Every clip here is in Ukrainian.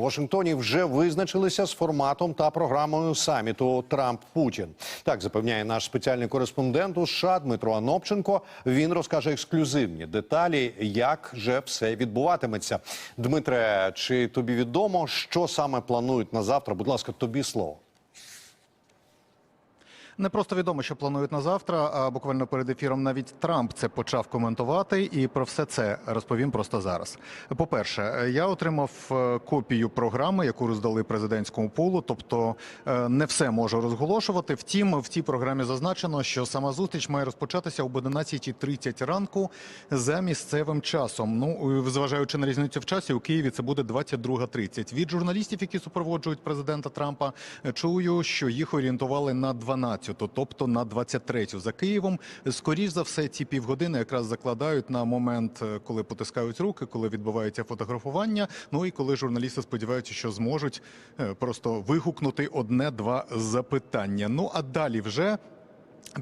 Вашингтоні вже визначилися з форматом та програмою саміту Трамп Путін. Так запевняє наш спеціальний кореспондент у США Дмитро Анопченко. Він розкаже ексклюзивні деталі, як же все відбуватиметься. Дмитре, чи тобі відомо, що саме планують на завтра? Будь ласка, тобі слово. Не просто відомо, що планують на завтра, а буквально перед ефіром навіть Трамп це почав коментувати, і про все це розповім просто зараз. По-перше, я отримав е, копію програми, яку роздали президентському пулу, тобто е, не все можу розголошувати. Втім, в цій програмі зазначено, що сама зустріч має розпочатися об 11.30 ранку за місцевим часом. Ну, зважаючи на різницю в часі, у Києві це буде 22.30. Від журналістів, які супроводжують президента Трампа, е, чую, що їх орієнтували на 12 тобто на 23-ю за Києвом. Скоріш за все, ці півгодини якраз закладають на момент, е, коли потискають руки, коли відбувається фотографування. Ну і коли журналісти сподіваються, що зможуть е, просто вигукнути одне-два запитання. Ну а далі вже.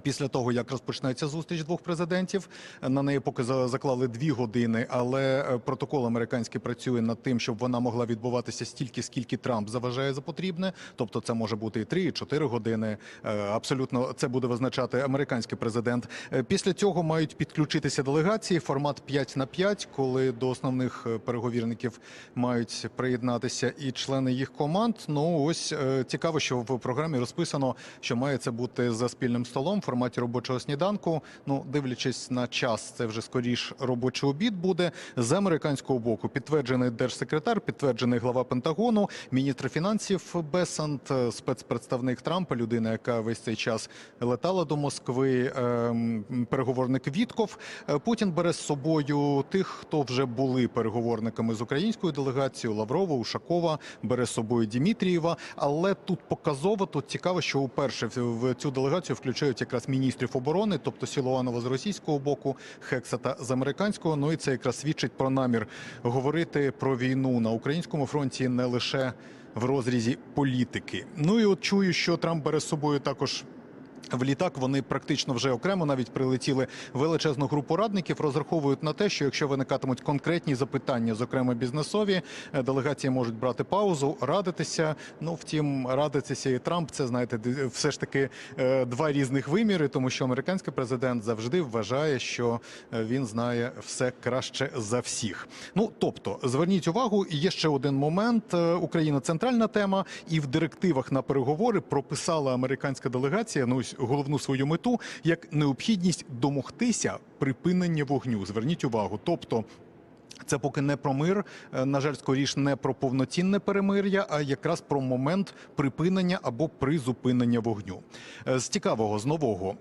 Після того, як розпочнеться зустріч двох президентів, на неї поки заклали дві години, але е, протокол американський працює над тим, щоб вона могла відбуватися стільки, скільки Трамп заважає за потрібне. Тобто, це може бути і три, і чотири години. Е, Абсолютно це буде визначати американський президент. Е, Після цього мають підключитися делегації. Формат 5 на 5, коли до основних переговірників мають приєднатися і члени їх команд. Ну ось цікаво, що в програмі розписано, що має це бути за спільним столом в форматі робочого сніданку. Ну, дивлячись на час, це вже скоріш робочий обід буде з американського боку. Підтверджений держсекретар, підтверджений глава Пентагону, міністр фінансів Бесант, е, спецпредставник Трампа, людина, яка весь цей час летала до Москви. ем, Переговорник Вітков. Е, Путін бере з собою тих, хто вже були переговорниками з українською делегацією Лаврова, Ушакова, бере з собою Дімітрієва. Але тут показово, тут цікаво, що уперше в- в цю делегацію включають якраз міністрів оборони, тобто Сілуанова з російського боку, Хексета з американського. Ну і це якраз свідчить про намір говорити про війну на українському фронті не лише в розрізі політики. Ну і от чую, що Трамп бере з собою також. В літак вони практично вже окремо навіть прилетіли величезну групу радників. Розраховують на те, що якщо виникатимуть конкретні запитання, зокрема бізнесові, е, делегації можуть брати паузу, радитися. Ну втім, радитися і Трамп це знаєте, все ж таки е, два різних виміри, тому що американський президент завжди вважає, що е, він знає все краще за всіх. Ну тобто, зверніть увагу, є ще один момент. Україна центральна тема, і в директивах на переговори прописала американська делегація. Ну ось головну свою мету як необхідність домогтися припинення вогню. Зверніть увагу, тобто. Це поки не про мир, е, на жаль, скоріш не про повноцінне перемир'я, а якраз про момент припинення або призупинення вогню. Е, З цікавого, з нового.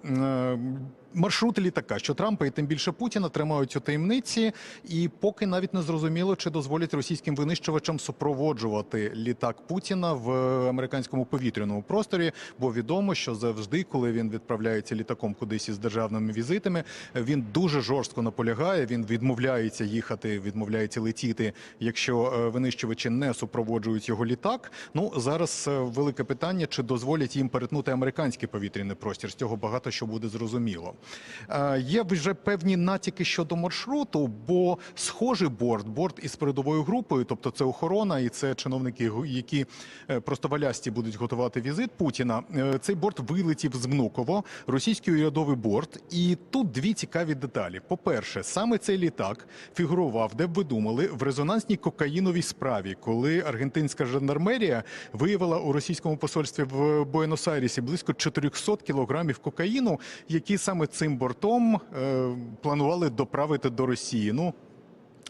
Маршрут літака, що Трампа і тим більше Путіна тримають у таємниці, і поки навіть не зрозуміло, чи дозволять російським винищувачам супроводжувати літак Путіна в американському повітряному просторі. Бо відомо, що завжди, коли він відправляється літаком кудись із державними візитами, він дуже жорстко наполягає. Він відмовляється їхати, відмовляється летіти, якщо е, винищувачі не супроводжують його літак. Ну зараз е, велике питання, чи дозволять їм перетнути американський повітряний простір. З цього багато що буде зрозуміло. Е, Є вже певні натяки щодо маршруту, бо схожий борт, борт із передовою групою, тобто це охорона і це чиновники, які е, просто валясті будуть готувати візит Путіна. Е, Цей борт вилетів з Внуково, російський урядовий борт. І тут дві цікаві деталі. По-перше, саме цей літак фігурував, де б ви думали, в резонансній кокаїновій справі, коли аргентинська жандармерія виявила у російському посольстві в Буенос-Айресі близько 400 кілограмів кокаїну, які саме цим бортом е, планували доправити до Росії. Ну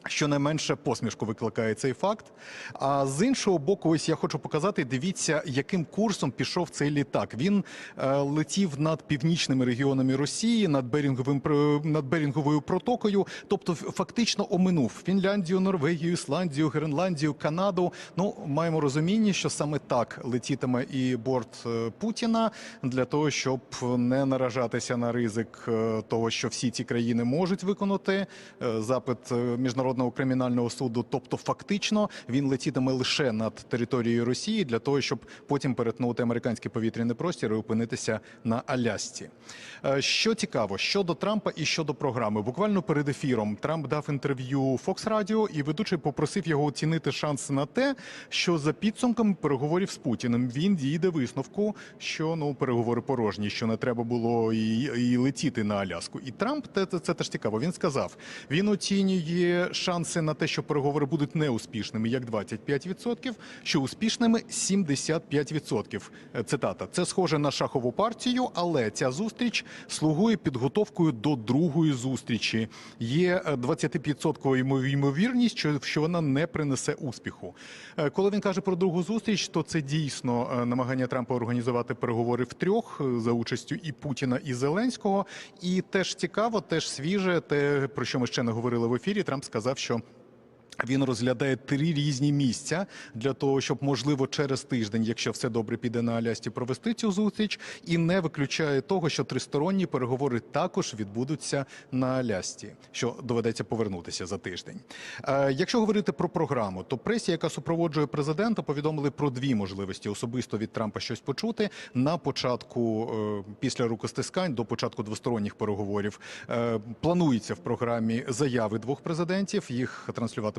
Щонайменше посмішку викликає цей факт. А з іншого боку, ось я хочу показати. Дивіться, яким курсом пішов цей літак. Він е, летів над північними регіонами Росії, над Берінговим над Берінговою протокою. Тобто, фактично оминув Фінляндію, Норвегію, Ісландію, Гренландію, Канаду. Ну маємо розуміння, що саме так летітиме і борт е, Путіна для того, щоб не наражатися на ризик е, того, що всі ці країни можуть виконати е, запит міжнародного міжнародного кримінального суду. Тобто, фактично, він летітиме лише над територією Росії для того, щоб потім перетнути американський повітряний простір і опинитися на Алясці. Е, Що цікаво, щодо Трампа і щодо програми, буквально перед ефіром Трамп дав інтерв'ю Fox Radio, і ведучий попросив його оцінити шанси на те, що за підсумками переговорів з Путіним він дійде висновку, що ну переговори порожні, що не треба було і, і летіти на Аляску. І Трамп те це, це теж цікаво. Він сказав, він оцінює шанси на те, що переговори будуть неуспішними, як 25%, що успішними 75%. Е, Цитата: це схоже на шахову партію, але ця зустріч слугує підготовкою до другої зустрічі. Є е, 25% ймовірність, що, що вона не принесе успіху. Е, Коли він каже про другу зустріч, то це дійсно е, намагання Трампа організувати переговори втрьох е, за участю і Путіна, і Зеленського. І теж цікаво, теж свіже, те про що ми ще не говорили в ефірі. Трамп сказав, що. Він розглядає три різні місця для того, щоб можливо через тиждень, якщо все добре піде на Алясці, провести цю зустріч, і не виключає того, що тристоронні переговори також відбудуться на Алясці, що доведеться повернутися за тиждень. Е, якщо говорити про програму, то пресі, яка супроводжує президента, повідомили про дві можливості особисто від Трампа щось почути на початку е, після рукостискань до початку двосторонніх переговорів. Е, планується в програмі заяви двох президентів. Їх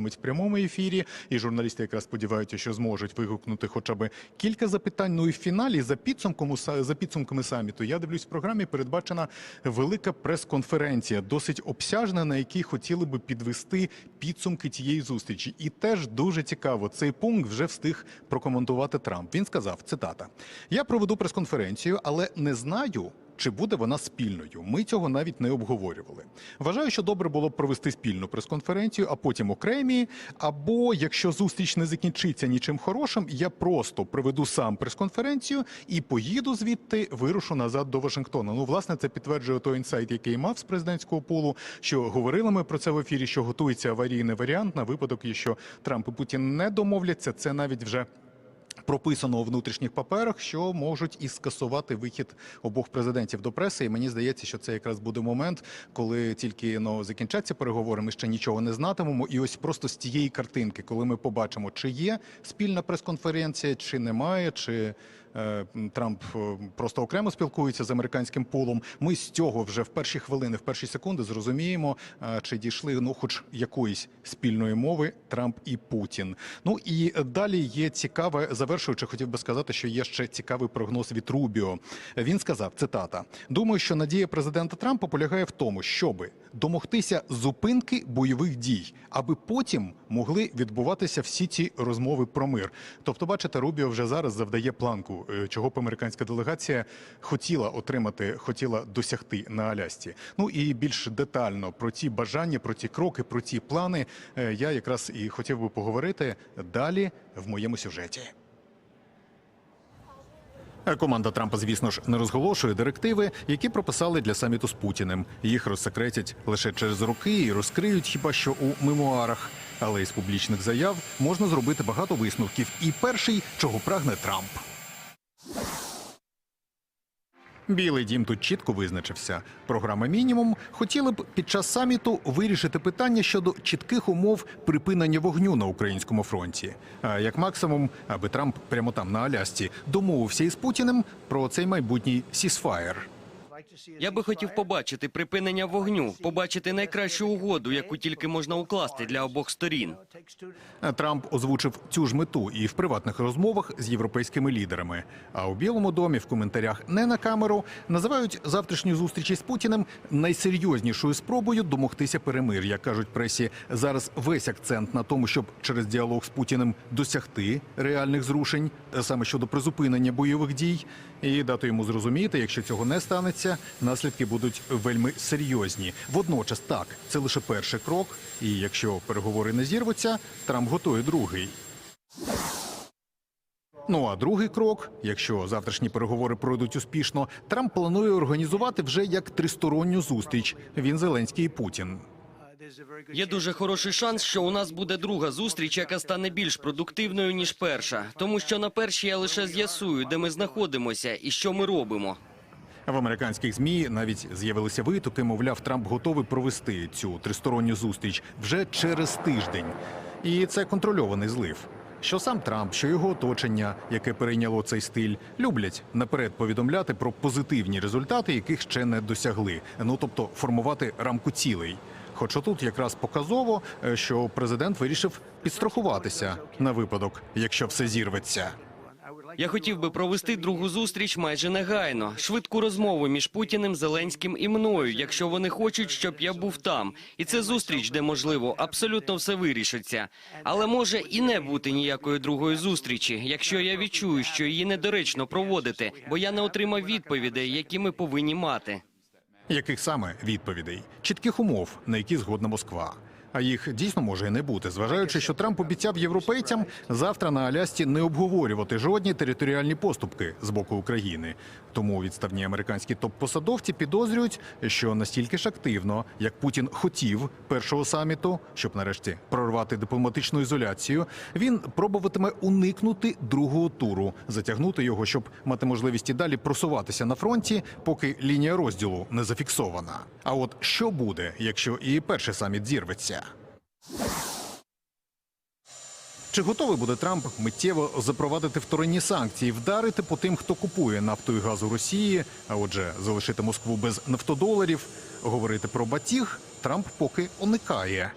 транслюватимуть в прямому ефірі, і журналісти якраз сподіваються, що зможуть вигукнути хоча б кілька запитань. Ну і в фіналі за підсумком за підсумками саміту. Я дивлюсь в програмі. Передбачена велика прес-конференція, досить обсяжна, на якій хотіли би підвести підсумки тієї зустрічі. І теж дуже цікаво, цей пункт вже встиг прокоментувати Трамп. Він сказав: цитата: Я проведу прес-конференцію, але не знаю. Чи буде вона спільною? Ми цього навіть не обговорювали. Вважаю, що добре було б провести спільну прес-конференцію, а потім окремі. Або якщо зустріч не закінчиться нічим хорошим, я просто проведу сам прес-конференцію і поїду звідти, вирушу назад до Вашингтона. Ну, власне, це підтверджує той інсайт, який мав з президентського пулу. Що говорили ми про це в ефірі, що готується аварійний варіант на випадок, якщо Трамп і Путін не домовляться. Це навіть вже. Прописано у внутрішніх паперах, що можуть і скасувати вихід обох президентів до преси. І мені здається, що це якраз буде момент, коли тільки ну, закінчаться переговори. Ми ще нічого не знатимемо. І ось просто з тієї картинки, коли ми побачимо, чи є спільна прес-конференція, чи немає, чи е, Трамп е, просто окремо спілкується з американським пулом. Ми з цього вже в перші хвилини, в перші секунди зрозуміємо, е, чи дійшли ну, хоч якоїсь спільної мови Трамп і Путін. Ну і далі є цікаве, завершуючи, хотів би сказати, що є ще цікавий прогноз від Рубіо. Він сказав: цитата: Думаю, що надія президента Трампа полягає в тому, щоби домогтися зупинки бойових дій, аби потім могли відбуватися всі ці розмови про мир. Тобто, бачите, Рубіо вже зараз завдає планку, е, чого б американська делегація хотіла отримати, хотіла досягти на Алясці. Ну і більш детально про ці бажання, про ці кроки, про ці плани е, я якраз і хотів би поговорити далі в моєму сюжеті. Команда Трампа, звісно ж, не розголошує директиви, які прописали для саміту з Путіним. Їх розсекретять лише через роки і розкриють хіба що у мемуарах. Але із публічних заяв можна зробити багато висновків. І перший, чого прагне Трамп. Білий дім тут чітко визначився. Програма мінімум хотіли б під час саміту вирішити питання щодо чітких умов припинення вогню на українському фронті. А як максимум, аби Трамп прямо там на Алясці домовився із Путіним про цей майбутній сісфаєр. Я би хотів побачити припинення вогню, побачити найкращу угоду, яку тільки можна укласти для обох сторін. Трамп озвучив цю ж мету і в приватних розмовах з європейськими лідерами. А у Білому домі в коментарях не на камеру називають завтрашні зустрічі з Путіним найсерйознішою спробою домогтися перемир'я. Кажуть пресі, зараз весь акцент на тому, щоб через діалог з Путіним досягти реальних зрушень, е, саме щодо призупинення бойових дій, і дати йому зрозуміти, якщо цього не станеться, наслідки будуть вельми серйозні. Водночас, так це лише перший крок. І якщо переговори не зірвуться, Трамп готує другий. Ну а другий крок, якщо завтрашні переговори пройдуть успішно, Трамп планує організувати вже як тристоронню зустріч. Він Зеленський і Путін. Є дуже хороший шанс, що у нас буде друга зустріч, яка стане більш продуктивною ніж перша, тому що на першій я лише з'ясую, де ми знаходимося і що ми робимо. В американських змі навіть з'явилися витоки. Мовляв, Трамп готовий провести цю тристоронню зустріч вже через тиждень. І це контрольований злив. Що сам Трамп, що його оточення, яке перейняло цей стиль, люблять наперед повідомляти про позитивні результати, яких ще не досягли. Ну тобто формувати рамку цілей. Хоча тут якраз показово, е, що президент вирішив підстрахуватися на випадок, якщо все зірветься. Я хотів би провести другу зустріч майже негайно, швидку розмову між Путіним, Зеленським і мною, якщо вони хочуть, щоб я був там. І це зустріч, де можливо абсолютно все вирішиться. Але може і не бути ніякої другої зустрічі, якщо я відчую, що її недоречно проводити, бо я не отримав відповідей, які ми повинні мати. Яких саме відповідей? Чітких умов, на які згодна Москва. А їх дійсно може і не бути, зважаючи, що Трамп обіцяв європейцям завтра на Алясці не обговорювати жодні територіальні поступки з боку України. Тому відставні американські топ-посадовці підозрюють, що настільки ж активно, як Путін хотів першого саміту, щоб нарешті прорвати дипломатичну ізоляцію, він пробуватиме уникнути другого туру, затягнути його, щоб мати можливість і далі просуватися на фронті, поки лінія розділу не зафіксована. А от що буде, якщо і перший саміт зірветься? Чи готовий буде Трамп миттєво запровадити вторинні санкції, вдарити по тим, хто купує нафту і газ у Росії, а отже, залишити Москву без нафтодоларів? Говорити про батіг Трамп поки уникає.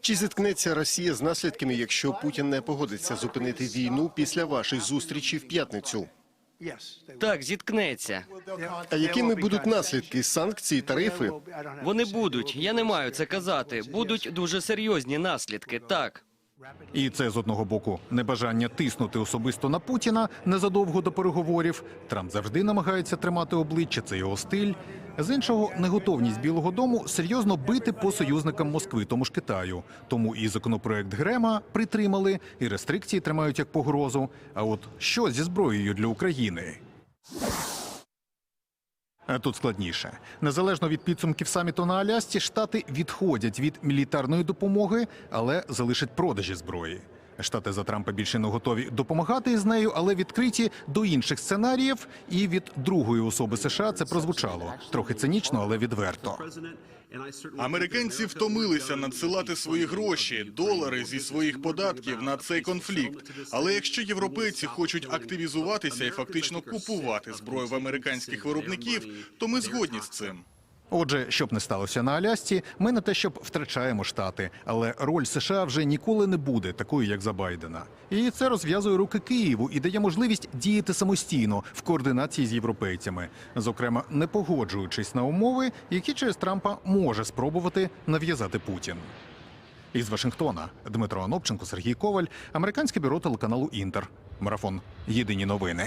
Чи зіткнеться Росія з наслідками, якщо Путін не погодиться зупинити війну після вашої зустрічі в п'ятницю? Так, зіткнеться. А якими будуть наслідки санкцій, тарифи? Вони будуть. Я не маю це казати. Будуть дуже серйозні наслідки. Так. І це з одного боку небажання тиснути особисто на Путіна незадовго до переговорів. Трамп завжди намагається тримати обличчя, це його стиль. З іншого, неготовність Білого Дому серйозно бити по союзникам Москви, тому ж Китаю. Тому і законопроект Грема притримали, і рестрикції тримають як погрозу. А от що зі зброєю для України? А Тут складніше. Незалежно від підсумків саміту на Алясці, штати відходять від мілітарної допомоги, але залишать продажі зброї. Штати за Трампа більше не готові допомагати із нею, але відкриті до інших сценаріїв. І від другої особи США це прозвучало трохи цинічно, але відверто. Американці втомилися надсилати свої гроші, долари зі своїх податків на цей конфлікт. Але якщо європейці хочуть активізуватися і фактично купувати зброю в американських виробників, то ми згодні з цим. Отже, щоб не сталося на Алясці, ми не те, щоб втрачаємо штати, але роль США вже ніколи не буде такою, як за Байдена. І це розв'язує руки Києву і дає можливість діяти самостійно в координації з європейцями, зокрема не погоджуючись на умови, які через Трампа може спробувати нав'язати Путін. Із Вашингтона Дмитро Анопченко, Сергій Коваль, американське бюро телеканалу Інтер. Марафон. Єдині новини.